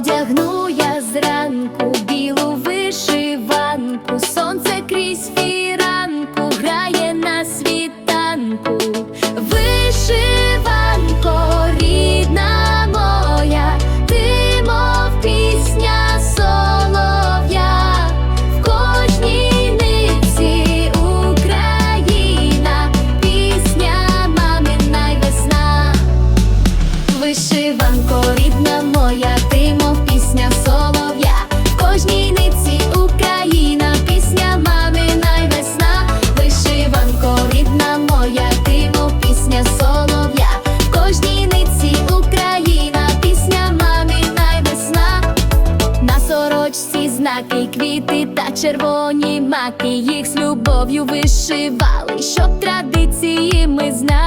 Одягну я зранку білу вишиванку, сонце крізь. знаки, квіти та червоні маки, їх з любов'ю вишивали, щоб традиції ми знали.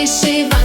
вишива.